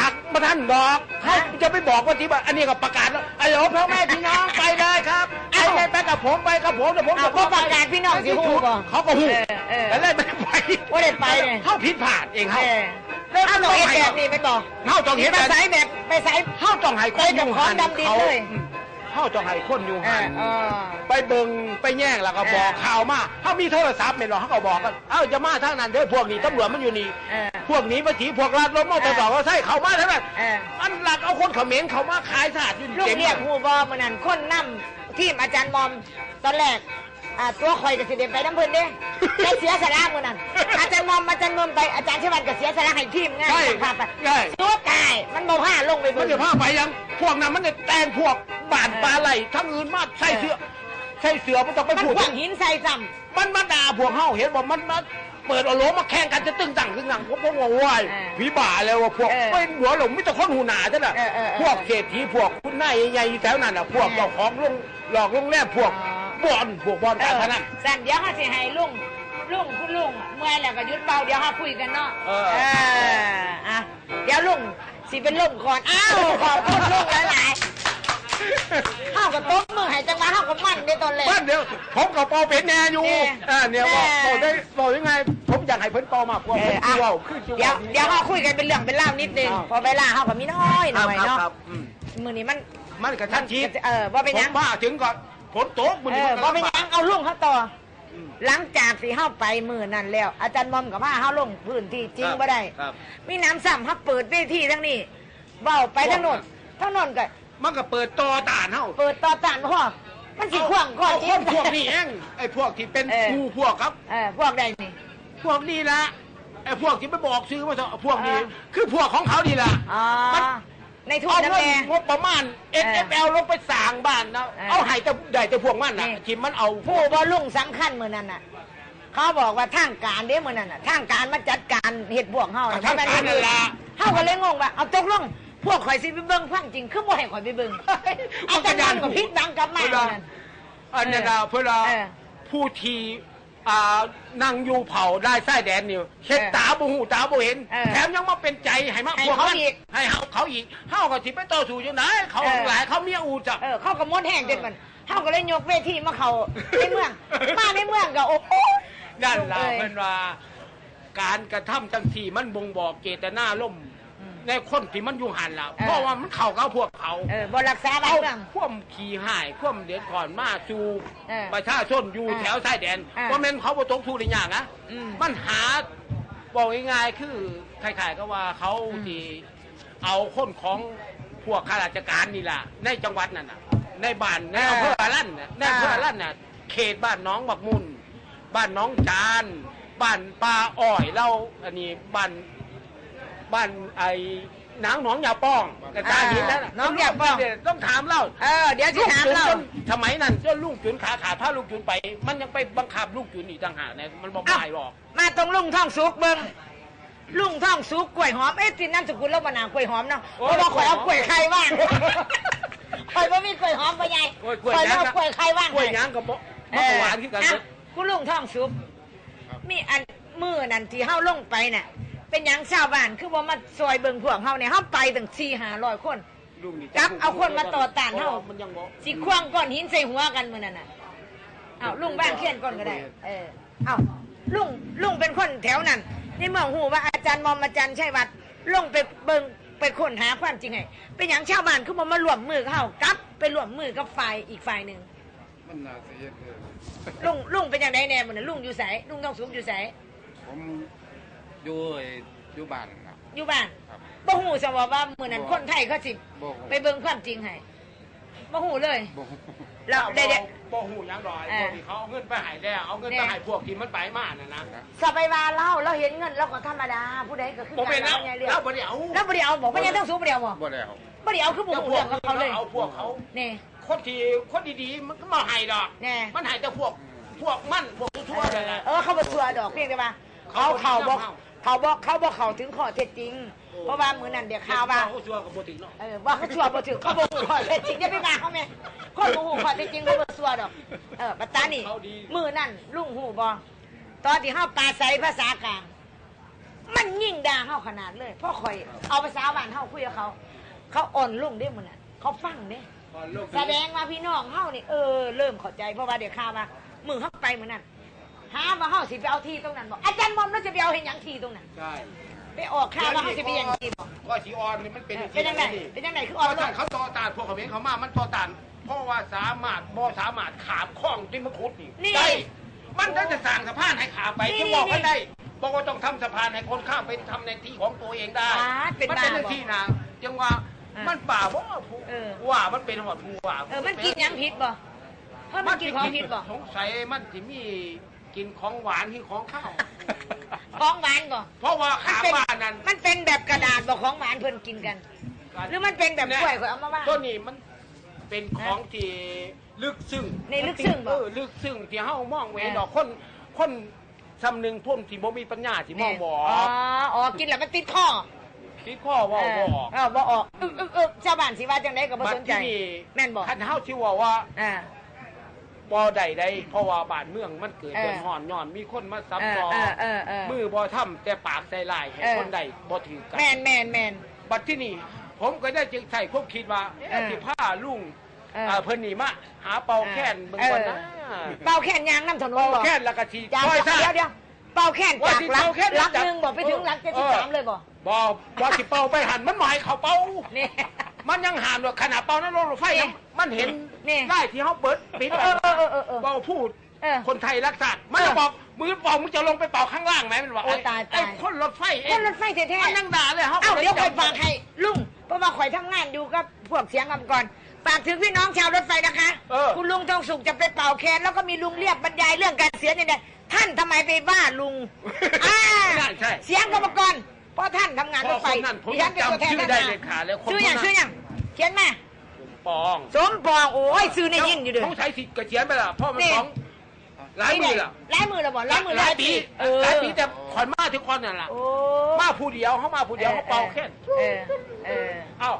จักมาท่านดอกเขาจะไปบอกว่าที่ว่าอันนี้ก็ประกาศแล้วไอ้โหลพ่อแม่พี่น้องไปเลยครับไอ้ไม่ไปกับผมไปกับผมเดี๋ยวผมเอาจะก็ประกาศพี่น้องสิฮู้บ่เขาก็หูเออเออ แต่เลยไม่ได้ไปบ่ได้ไปเนี่ย เขาผิดพลาดเองเขาเออเอาหน่อยแบบนี้เป็นบอกเขาต้องเห็นไปแบบใส่แบบไปใส่เขาต้องให้คนอยู่หันไปกับของดำดินเขาเลย อืม เขาต้องให้คนอยู่เอหัอนเออไปเบิงไปแย่งแล้วก็บอกเออข่าวมาเขามีโทรศัพท์ไม่หรอกเขาก็บอกกันเอ้าจะมาทางนั้นเด้อพวกนี้ตำรวจมันอยู่นี่เออพวกนี้มาถีพวกรัดรถมอเตอร์ไซค์ว่าใช่เขามาเท่านั้นเอออันหลักเอาคนเขมรเขามาขายสาดอยู่ลูกเต็มเรียกฮู้บ่มื้อนั้นคนนำทีมอาจารย์มอมตอนแรก อ่าตัวข่อยก็สิได้ไปน้ำเพิ่นเด้ได้เสียสละมื้อนั้นอาจารย์มอมอาจารย์มอมไปอาจารย์ชวันก็เสียสละให้ทีมงานใช่พาไปใช่ ตัวตายมันบ่พาลงไปมันเบิ่งจะพาไปยัง พวกนั้นมันจะแต่งพวกบ้านปลาไหลทั้งอื่นมาใส่เสือใส่เสือมันต้องไปมันพูด ขวางหินใส่ซ้ำ มันมาด่าพวกเฮาเห็นบอกมันมาเปิดเอาโลมาแข่งกันจะตึงตังตึงตังพวกพวกว่าว้ายเออผีบ่าเลยว่าพวกเออไม่หัวหลงมิตรคนหูหนาจ้ะน่ะเออเออเออพวกเศรษฐีพวกคุณนายใหญ่ๆแถวนั้นน่ะพวกเออเจ้าของโรงหลอกโรงแรมพวกอ๋อ บอลพวกบอลการพนัน สั่นเดี๋ยวเขาสิให้ลุงลุงคุณลุงเมื่อยแล้วก็หยุดเบาเดี๋ยวเขาคุยกันเนาะเอออะเดี๋ยวลุงสิเป็นลมก่อนอ้าวขอบคุณลุงหลายๆเข้ากับโต๊ะมือให้จังหวะเข้ากับมันในตอนแรกบ้านเดียวผมกับเปาเป็นแน่อยู่เนี่ยอ่าเนี่ยบอกแน่ บอกได้บอกยังไง ผมอยากให้เพิ่นเปามากกว่าเอผมออะเว่าขึ้นจุเดี๋ยวเดี๋ยวเขาคุยกันเป็นเรื่องเป็นเล่าวนิดนึงอ้าวพอเวลาเขากับมีน้อยหครัน่บอยครับเนาะครับอืมมือนี้มันมันกระชั้นชิดเออว่าเป็นหยังผมว่าถึงก่อน ฝนตกมันเอนี่อมันก็ว่าเป็นหยังเอาลุงเขาต่ออืมหลังจากที่เข้าไปมือนั่นแล้ว อาจารย์มอมกับผ้าเข้าลงพื้นที่จริงครับบ่ได้ ครับ มีน้ำซ้ำฮับเปิดเวทีทั้งนี้เบ้าไปทั้งโนนทั้งโนนก็มันก็เปิดตอตานเฮาเปิดต่อต้านพ่อมันสิขวางก่อนเอาคนพวกนี้เองไอ้พวกที่เป็นเออครูพวกครับ เออพวกใดนี่ พวกนี้ละไอ้พวกที่ไปบอกซื้อมาเถอะพวกนี้เออคือพวกของเขาดีละอ๋อมัน ในทุนเอาน้ำเงินแดงงบประมาณเออ NFL ลงไปสร้างบ้านนะเออเอาให้แต่ได้แต่พวกมันนะนี่ ที่มันเอาผู้บอลุงสำคัญมือนั่นน่ะ เขาบอกว่าทางการเด้มือนั่นน่ะทางการมาจัดการเหตุบวกเฮาทาน่ะงการนั่นล่ะเฮาก็เลยงงว่าเอาตกลงพวกข่อยสิไปเบิ่งความจริงคือบ่ให้ข่อยไปเบิ่งอาจารย์มอมกับพิษดังกลับมาเวมืลาอนั่น อันนี้นะเพื่อเออ ผู้ที่ อ่านั่งอยู่เผาได้ไส้แดนนี่เช็ดเออตาบูหูตาบูเห็น เออแถมยังมาเป็นใจให้มาให้พวกเขามันอีก ให้เขาเขาอีกเฮาก็สิไปต่อสู้จังไดเขาเออหลายเขาเมียอูจ้ะเออเขาก็มดแห้งจนมันเฮาก็เลยยกเวทีมาเขาในเมือง มาในเมืองก็โอ้โห นั่นล่ะลูกเอ้ยเพิ่นว่า การกระทำจังสี่มันบ่งบอกเจตนาล่มอืม ในคนที่มันอยู่หันล่ะเออ เพราะว่ามันเข้ากับพวกเขาเออบ่รักษาบ้านเอาเมือง ควมขี่หายควมเดือดก่อนมาสู่เออประชาชนอยู่เออแถวชายแดนเออว่าแม่นเขาบ่ตกทุกข์ได้ยากนะอืมมันหาบอกง่ายๆคือคล้ายๆก็ว่าเขาอืม ที่เอาคนของพวกข้าราชการนี่ล่ะ ในจังหวัดนั่นน่ะ ในบ้านในอำเภออาลั่นน่ะในอำเภออาลั่นน่ะเขตบ้านน้องบักมุน บ้านน้องจาน บ้านปลาอ้อยเราอันนี้บ้าน บ้านไอ้นางหนองยาป้องกระจายหินนั่นน่ะน้องยาป้อง ต้องถามเล่า เออเดี๋ยวสิถามเราจนสมัยนั้นจนลุงจุนขาขาดถ้าลุงจุนไป มันยังไปบังคับลุงจุนอีกต่างหากเนี่ยมันบอกไม่หรอก มาตรงลุงท่องสุกเบิ่งลุงท่องสุกกล้วยหอม เอ๊ะที่นั่นสกุลเราบานากล้วยหอมเนาะเพราะว่าข่อยเอากล้วยไข่ว่างข่อยบ่มีกล้วยหอมปะไงโอ้ยกล้วยข่อยยางเอากล้วยไข่ว่างกล้วยยางกับมะมะหวานขึ้นกันเอออะคุณลุงท่องสุกมีอันมือนั่นที่เฮาลงไปน่ะ เป็นหยังชาวบ้านคือว่ามาซอยเบิ่งพวกเฮาเนี่ยเฮาไปตั้ง4 500คนลุงนี่จับเอาคนมาต่อต้านเฮามันยังบอกสิคว้างก้อนหินใส่หัวกันมื้อนั้นน่ะเอาลุงบ้านเขียนก่อนก็ได้ เออเอาลุงลุงเป็นคนแถวนั้นในเมืองหูว่าอาจารย์มอมอาจารย์ชัยวัฒน์ลงไปเบิ่งไปค้นหาความจริงไงเป็นอย่างชาวบ้านคือบ่มารวมมือกับเฮากลับ ไปรวมมือกับฝ่ายอีกฝ่ายหนึ่ง มันน่าเสียเลยลุงลุงเป็นอย่างไรแน่มื้อนั้นลุงอยู่ไสลุงต้องสูงอยู่ไสผม อยู่ไอ้อยู่บ้านนะอยู่บ้านครับบ่ฮู้ซะว่าว่ามื้อนั้นบ่ คนไทยเขาสิบ่ไปเบิ่งความจริงให้บ่ฮู้เลยบ่แล้วได้ได้บ่หูหยังดอยเออพวกที่เขาเอาเงินไปใหายแล้ว เอาเงินเนี่ไปยใหายพวกที่มันไปมาน่ะนะสบายว่าเล่าเราเห็นเงินเราก็ธรรมดาผู้ใดก็คือผมเป็นแล้วไงเรื่องแล้วบ่ได้เอาแล้วบ่ได้เอาบอกว่ายังต้องสู้บ่ได้เอาบอกบ่แล้ว บ่ได้เอาคือบ่ฮู้เรื่องกับเขาเลยเอาพวกเขา นี่ คนที่คนดีๆมันก็มาให้ดอก แน่ มันให้แต่พวกพวกมันพวกทั่วๆเลยนะ เออเขาบ่ชัวร์ดอกเพียงแต่ว่าเขาเขา เขาบ่บ่เอาเขาบ่เขาบ่เข้าถึงข้อเท็จจริง เพราะว่ามื้อนั้นเดี๋ยวข่าวว่าเขาชัวร์กับบ่ถึงเนาะเออว่าเขาชัวร์บ่ถึงเขาบ่ฮู้ข้อเท็จจริงอย่าไปว่าเขาแม่คนบ่ฮู้ข้อเท็จจริงเขาบ่ชัวร์ดอกเออปัตตานี่มื้อนั้นลุงฮู้บ่ตอนที่เฮาปราศัยภาษากลาง มันยิ่งด่าเฮาขนาดเลยพ่อคอยเอาภาษาบ้านเฮาคุยกับเขา เขาอ่อนลงเด้มันน่ะเขาฟังเด้แสดงว่าพี่น้องเฮานี่เออเริ่มเข้าใจเพราะว่าเดี๋ยวข้ามามือเฮาไปเหมือนนั้น หาว่าเฮาสิไปเอาที่ตรงนั้นบอกอาจารย์มอมแล้วจะไปเอาเห็นยังที่ตรงนั้น ใช่ไปออกข่าวว่าเฮาสิไปยังที่บอกก็สีออนนี่มันเป็นเป็นยังไงเป็นยังไงคืออ่อ่ออนนลงเขาต่อตานพวกเขาเองเขามามันต่อตานเพราะว่าสามารถบ่สามารถขามคล้องที่มันขุดนี่นี่ ได้มันถ้าจะสร้างสะพานให้ขามไปนี่จะบอกนี่ว่าได้บอกว่าต้องทำสะพานให้คนข้ามไปทำในที่ของตัวเองได้อ่าเป็นมันเป็นบ้าหน้าที่นะจังว่าอ่ามัมันป่าว่าผู้เออ ว่ามันเป็นหอดผู้ว่าเออมันกินหยังผิดบ่เพราะมันกินของผิดบ่สงสัยมันจะมี กินของหวานที่ของข้าว ของหวานบ่เพราะว่าขาเป็นบ้านนั้นมันเป็นแบบกระดาษบ่ของหวานเพิ่นกินกัน หรือมันเป็นแบบกล้วยข่อยเอามาว่าตัวนี้มันเป็นของที่ลึกซึ้งนี่ลึกซึ้งบ่ เออลึกซึ้งที่เฮามองไว้เออดอกคนคนสำนึงพ่นที่บ่มีปัญญาที่มองบ่ออ๋ออกอ๋อกินแล้วมันติดคอคิดข้อเว่าบ่ออกเออบ่ออกอึกอึกอึกชาวบ้านสิว่าจังไดก็บ่บัดสนใจที่นี่แม่นบ่คันเฮาที่ว่าว่า อ่า บ่ได้ได้เพราะว่าบ้านเมืองมันเกิดเออเดือดร้อนย้อนมีคนมาซับเออซ้อนเออเออเออมือบ่ทำแต่ปากใส่ลายให้เออคนใดบ่ถือกันแม่นแม่นแม่นบัดที่นี่ผมก็ได้จึงใส่ความคิดว่าเอ๊ะเออสิผ้าลุงเออเอ่อเพิ่นนี่มาหาเป่าแค้นเบิ่งก่อนนะเป่าแค่นยางน้ำถนนเป่าบ่แค้นแล้วก็สิจากซอยซ่าเดี๋ยวเดี๋ยวเป่าแค่นว่าจากสิหลักเป่าแค่นหลักจากหนึ่งบ่ไปถึงหลักเออ73เลยบ่บ่บ่สิเป่าไปหันมันหมายเขาเป่านี่ มันยังหามว่าขนาดเป่านั้นรถไฟนี่นะมันเห็นนี่ ได้ที่เขาเปิดปิดเออเออเออเออเออ เป่าพูด เออ คนไทยรักษามันจะบอกมือเป่ามึงจะลงไปเป่าข้างล่างไหมมันบอกโอ้ไอ้ตายตาย ไอ้คนรถไฟเอคงนรถไฟแท้มันยังด่าเลยเขาๆเอ้าเดี๋ยวข่อยจำฝากให้ลุงเพราะว่าข่อยทำงานอยู่กับพวกเสียงกำก่อนฝากถึงพี่น้องชาวรถไฟนะคะ เออ คุณลุงทองสุขจะไปเป่าแคนแล้วก็มีลุงเรียบบรรยายเรื่องการเสียเนี่ยนะท่านทำไมไปว่าลุงอ่าใช่ใช่ เสียงกรรมกรเพ ราะท่านทำงานรถไฟเพราะคนนั้นผมดิฉันเป็นตัวแทนจำชื่อได้เด็ดขาดเลยคนชื่ออย่างคนนั้น ชื่ออย่างเขียนมาปองสมปองโอ้ยซื้อในยินอยู่เด้อเขาใช้สิทธิ์กระเจียนไปละเพราะมันนี่ ของหลายมือละหลายมือละบ่หลายมือหลายปีเออหลายปีแต่ขอนมาทุกคนนั่นล่ะโอ้มาผู้เดียวเขามาผู้เดียวเขาเป่าแค่นเออเออ เอ้า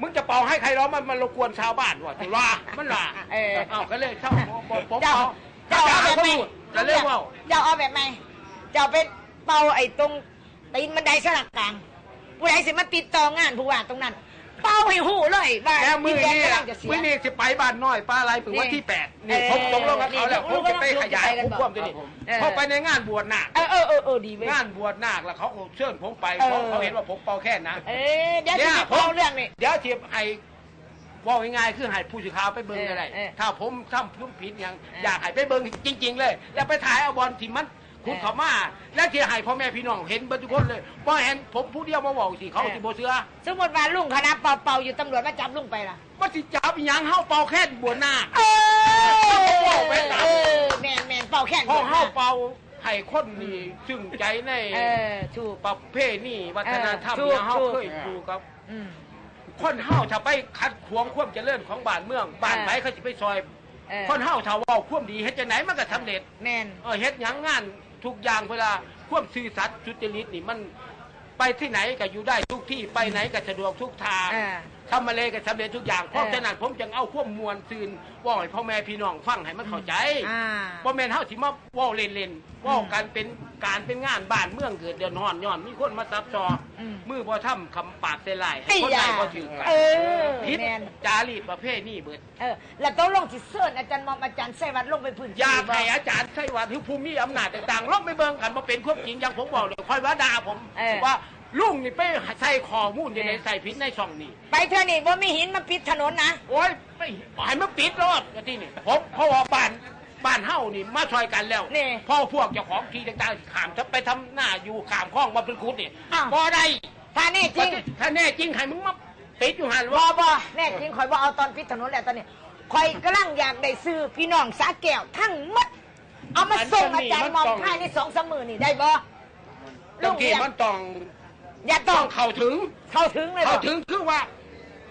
มึงจะเป่าให้ใครร้องมันมันรบกวนชาวบ้านว่ะถือว่ามันล่ะเออ เอ้าก็เลยเช่าผมผมเจ้าเป่าเจ้าเอาแบบไหนจะเรียกว่า เจ้าเอาแบบไหนเจ้าเป็นเป่าไอ้ตรง ตีนบันไดสลักกลางผู้ใดสิมาติดต่องานผู้ว่าตรงนั้น เป่าให้หูเลยว่าแล้วมือดินนี่แดนกำลังจะเสีย มือนี่จะไปบ้านน้อยป้าอะไรถึงวันที่แปดนี่ผมตกลงกับเขาแล้วผมจะไปขยายผมควบตัวนี้พอไปในงานบวชนาคเออเออเออเออดีเว้ย งานบวชนาคแล้วเขาก็เชิญผมไปเออ เพราะเขาเห็นว่าผมเป่าแค่นะ เออเดี๋ยวเนี่จะยไปเป่าเรื่องนี้เดี๋ยวเทียบไอ้ว่าง่ายๆคือให้ผู้สื่อข่าวไปเบิ่งอะไรเออเออถ้าผมทำพุ่มผิดอย่างเอออ อยากให้ไปเบิ่งจริง ๆ เลย แล้วไปถ่ายเอาบอลที่มัน คุณเขามาแล้วที่ให้พ่อแม่พี่น้องเห็นเบิดทุกคนเลยบ่เห็นผมผู้เดียวมาบอกสิเขาสิบ่เชื่อสมมติว่าลุงคณะเป่าเป่าอยู่ตำรวจมาจับลุงไปล่ะว่าสิจับอีหยังเฮาเป่าแค่บวชนาคเออเอาไปตามเออแมนแมนเป่าแค่นพอเฮาเป่าให้คนนี่ซึ่งใจในเออถูกประเพณีวัฒนธรรมเออถูกเนี่ยเฮาถูกเคยอยู่กับอืมคนเฮาถ้าไปขัดขวางความเจริญของบ้านเมืองบ้านไหนเขาสิไปซอยเออคนเฮาถ้าเว้าความดีเฮ็ดจังไหนมันก็สำเร็จแมนเออเฮ็ดหยังงาน ทุกอย่างเวลาความซื่อสัตย์สุจริตนี่มันไปที่ไหนก็อยู่ได้ทุกที่ไปไหนก็สะดวกทุกทางอ่าทำอะไรก็สำเร็จทุกอย่างเพราะฉะนั้นผมจึงเอาความมวลซืนเว่าให้พ่อแม่พี่น้องฟังให้มันเข้าใจอ่า บ่แม่นเฮาสิมาเว้าเล่นๆเว้ากันเป็น การเป็นงานบ้านเมืองเกิดเดือดร้อนย้อนมีคนมาซับซ้ออมมือบ่ทำคำปากใส่ลายให้ไอ้คนใดยาบ่ถือกันเออผิดแมนจารีตประเภทนี้เบิดเออ แล้วต้องลงจิเซิร์นอาจารย์มอมอาจารย์ไสวัดลงไปพื้นที่อยากบ่ให้อาจารย์ไส้วัดที่ภูมิอำนาจต่างๆลองไปเบิ่งกันมาเป็นความจริงอย่างผมบอกเลยคอยว่าด่าผมเออ ว่าลุงนี่ไปใส่ข้อมูลอยู่ในใส่ผิดในช่องนี้ ไปเถอะนี่ว่ามีหินมาปิดถนนนะ โอ้ยไปให้มันปิดรอดที่นี่ผมเพราะว่าบ้าน บ้านเฮานี่มาช่วยกันแล้วนี่พ่อพวกเจ้าของที่ต่างๆขามจะไปทำหน้าอยู่ขามคลองมาเป็นคุดนี่อ้าว บ่ได้ถ้าแน่จริงถ้าแน่จริงให้มึงมาปิดอยู่หันบว่าอบอแน่จริงคอยว่าเอาตอนปิดถนนแหละตอนนี้คอยกำลังอยากได้ซื้อพี่น้องสาแก้วทั้งหมด เอามาส่งอาจารย์มอมภายในสองสามมือนี่ได้บ่บางทีมันต้องอย่าต้ต้อองงเข้าถึง เข้าถึงเลยบ่ เข้าถึงคือว่า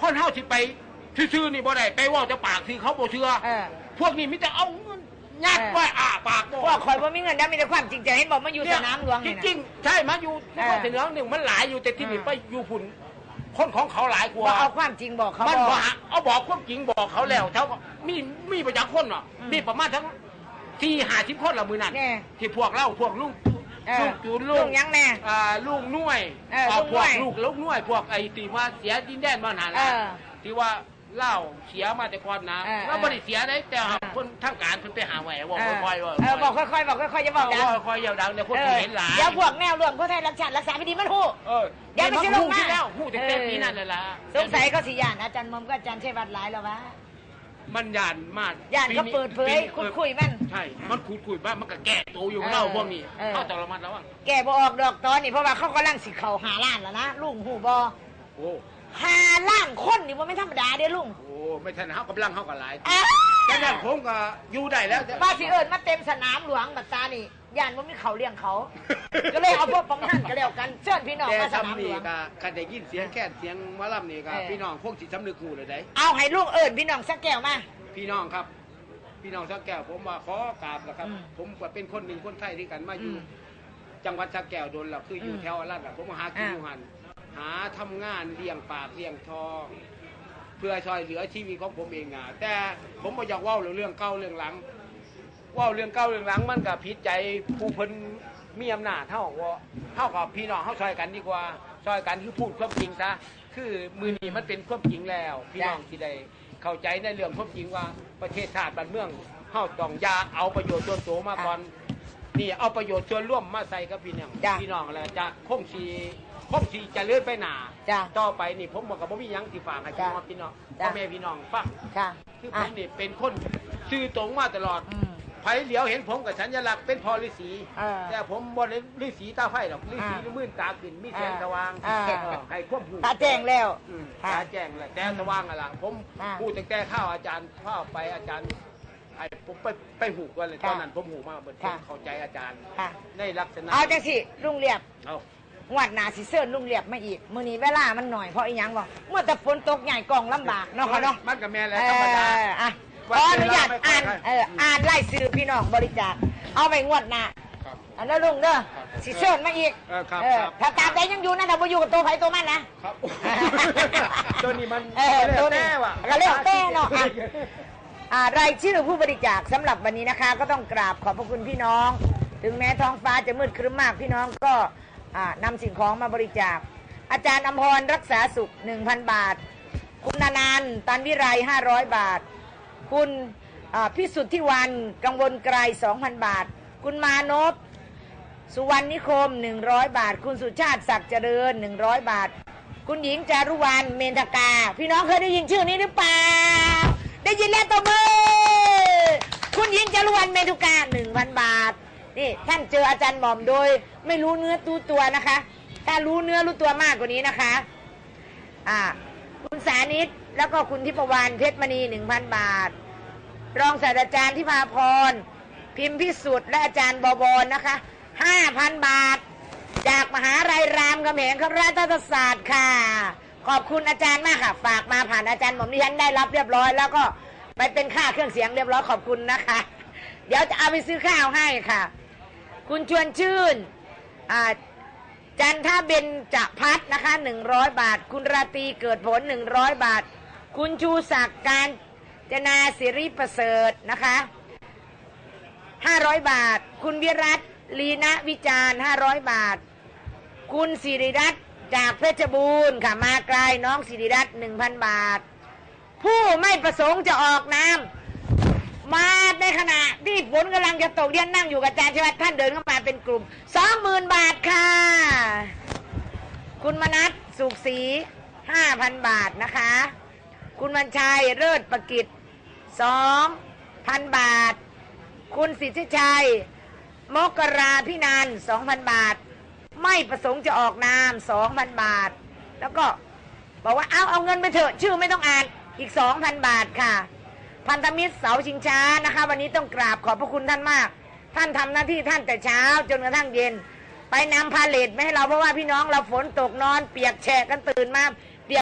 คนเฮาสิไปซื่อๆนี่บ่ได้ไปเว่าจะปากคือเขาบ่เชื่อ เออ พวกนี้มิแต่เอาเงิน ยัดเออไว้อ่าปากบ่ว่าคอยว่ามีเงินได้มีแต่ความจริงใจเห็นบอกมาอยู่สนามหลวงจนี่นะ ริงๆใช่มาอยู่นครเออศรีธรรมราชหนึ่งมันหลายอยู่แต่ที่นี่เออไปอยู่ฝุ่นคนของเขาหลายกบอว่ากเอาความจริงบอกเขามันบบ่อกหาเอาบอกความจริงบอกเขาแล้วเท่ากับมีมีประจักษ์คนเนาะอืมมีประมาณทั้งที่หาสิบคนละมือนั่นแน่ ที่พวกเราพวกลุงเออลูกจูนลูลุกงยังแน่ อ่าลูกน่วยเออเอาลูกพวกน่วยลูกลูกน่วยพวกไอ้ที่ว่าเสียดินแดนมาหาเอละอ ที่ว่า เล่าเสียมาแต่ก่อนนะเออแล้วบริเสียได้แต่เออคนทางการเพิ่นไปหาแหวบอกเออค่อยๆว่าเออบอกค่อยๆบอกค่อยๆจะบอกดังว่าค่อยๆยาวดังเดี๋ยวคนเอสิอเห็นหลายเดี๋ยวพวกแนวรวมคนไทยรักชาติรักษาไม่ดีมันหู้เออเดี๋ยวไม่ใช่มันลงมา ที่แล้วหู้แต่เต็มเออปีนั่นเลยล่ะสงสัยก็สิย่านอาจารย์มอมก็อาจารย์ชัยวัฒน์หลายแล้ววะมันยานมากย่านก็เปิดเผยปีนี้คุยคุยมัน ใช่ มันคุยคุยบ้างมันก็แก้ตัวอยู่เออเล่าพวกนี้เออ เข้าแต่ละมัดแล้วอะแกบออกดอกตอนนี่เพราะว่าเขากำลังสิเขาหาล้านแล้วนะลุงหูบอโอ้ หาล้านคนนี่ว่าไม่ธรรมดาเด้อลุงโหไม่ทันเขากำลังเขากับหลายอ้าแต่นั้นผมก็อยู่ได้แล้วแต่ว่าสิเอิญมาเต็มสนามหลวงบัดตานี่ย่านว่ามีเขาเลี้ยงเขา ก็เลยเอาพวกประมาณก็แล้วกันเชิญพี่น้องแต่มาสนามทำหลนี่วง ก็กันได้ยินเสียงแค่เสียงหมาล่ำนี่ก็เออ พี่น้องพวกสิสำนึกหูเลยได้ เอาให้ลูกเอิญพี่น้องสักแก้วมา พี่น้องครับ พี่น้องสักแก้วผมว่าขอกราบนะครับ อืมผมก็เป็นคนหนึ่งคนไทยที่กันมาอยู่ อืมจังหวัดสักแก้วโดนแล้วคืออยู่อืมแถวรัฐผมมาหากินอ่าอยู่หัน หาทำงานเลี้ยงปากเลี้ยงทอง เพื่อช่วยเหลือชีวิตของผมเองอะแต่ผมบ่อยากเว่าเรื่องเก่าเรื่องหลังเว่าเรื่องเก่าเรื่องหลังมันกับพิษใจผู้เพิ่นมีอำนาจเท่าว่าเท่ากับพี่น้องเขาช่วยกันดีกว่าช่วยกันคือพูดความจริงซะคือมือนี้มันเป็นความจริงแล้ว พี่น้องที่ได้เข้าใจในเรื่องความจริงว่าประเทศชาติบ้านเมืองเฮาต้องอยาเอาประโยชน์ส่วนตัวมาก่อนนี่เอาประโยชน์ส่วนร่วมมาใส่กับพี่น้องจ้ะพี่น้องแล้วจะคงสี คงสีจะเลื่อนไปหนาจ้ะต่อไปนี่ผมบอกกับบ่มีหยังสิฝากให้พี่จ้ะน้องพี่น้องจ้ะ พ่อแม่พี่น้องฟังค่ะคือผอะมนี่เป็นคนซื่อตรงมาตลอดอืม ไผเหลียวเห็นผมกับสัญลักษณ์เป็นพอฤาษีเออแต่ผมบนฤาษีตาไฟหรอกฤาษีอ่ามื่นตาขึ้นมีแสงอ่าสว่างอ่าเออให้ควบหูตาแจ้งแล้ว อืมค่ะตาแจ้งแหละแต่สว่างอะล่ะผมอ่าพูดตั้งแต่ข้าวอาจารย์ข้าวไปอาจารย์ไอ้ผมไปไปหูกันเลยค่ะตอนนั้นผมหูมากเหมือนผมค่ะเข้าใจอาจารย์ค่ะ ในลักษณะเอาจังสิลุงเรียบ เอา งวดหนาสิเซิร์นลุงเรียบมาอีกมื้อนี้เวลามันหน่อยเพราะอีหยังบ่เมื่อแต่ฝนตกใหญ่กล่องลำบากเนาะเขาเนาะ มันกับแม่แหเอละธรรมดาออะขวันออนุญาตเวลาไม่ค่อยอ่านได้เอออ่านไล่ซื้อพี่น้องบริจาคเอาไปงวดหน้าครับอันนั้นลุงเด้อสิเซิร์นมาอีกเออครับเออครับ ถ้าตามใดยังอยู่นะถ้าบ่อยู่กับตัวไผตัวมันนะครับ ตัวนี้มันเออตัวนี้แน่ว่ะก็เรียกแต้เนาะอะอ่ารายชื่อผู้บริจาคสำหรับวันนี้นะคะ ก็ต้องกราบขอบพระคุณพี่น้อง ถึงแม้ท้องฟ้าจะมืดครึ้มมากพี่น้องก็อ่า นำสิ่งของมาบริจาค อาจารย์อมพรรักษาสุข 1,000 บาท คุณนานันตันวิไร500 บาท คุณอ่าพิสุทธิวันกังวลไกร2,000 บาท คุณมานพสุวรรณนิคม 100 บาท คุณสุชาติศักดิ์เจริญ 100 บาท คุณหญิงจารุวรรณเมนทกา พี่น้องเคยได้ยินชื่อนี้หรือเปล่า ได้ยินแล้วตัวมือ คุณหญิงจารุวรรณเมนทกา 1,000 บาท นี่ท่านเจออาจารย์หม่อมโดย ไม่รู้เนื้อตู้ตัวนะคะ ถ้ารู้เนื้อรู้ตัวมากกว่านี้นะคะ อ่า คุณสานิตแล้วก็คุณทิพวรรณเพชรมณี1,000บาท รองศาสตราจารย์ที่พาพร พิมพ์พิสุทธิ์และอาจารย์บวรนะคะ5,000บาท จากมหาลัยรามคำแหงคณะรัฐศาสตร์ค่ะ ขอบคุณอาจารย์มากค่ะ ฝากมาผ่านอาจารย์ผมที่ฉันได้รับเรียบร้อย แล้วก็ไปเป็นค่าเครื่องเสียงเรียบร้อยขอบคุณนะคะ เดี๋ยวจะเอาไปซื้อข้าวให้ค่ะ คุณชวนชื่นจันทาเบนจะพัดนะคะ 100 บาท คุณราตีเกิดผล 100 บาท คุณชูศักดิ์การจนาสิริประเสริฐนะคะ 500 บาท คุณวิรัตลีนะวิจารณ์ 500 บาท คุณสิริรัตจากเพชรบูรณ์ค่ะมาไกลน้องสิริรัตน์1,000 บาท ผู้ไม่ประสงค์จะออกนาม มาในขณะที่ฝนกำลังจะตกเรียนนั่งอยู่กับอาจารย์ชวัฒน์ท่านเดินเข้ามาเป็นกลุ่ม20,000บาทค่ะ คุณมนัสสุขศรี5,000บาทนะคะ คุณวันชัยเลิศประกิจ2,000บาท คุณสิทธิชัย มกราพินัน2,000บาท ไม่ประสงค์จะออกนาม2,000บาท แล้วก็บอกว่าเอาเอาเงินไปเถอะชื่อไม่ต้องอ่านอีก2,000บาทค่ะ พันธมิตรเสาชิงช้านะคะ วันนี้ต้องกราบขอบพระคุณท่านมาก ท่านทำหน้าที่ท่านแต่เช้า จนกระทั่งเย็น ไปนำพาเลทมาให้เราเพราะว่าพี่น้องเราฝนตกนอน เปียกแฉะกันตื่นมา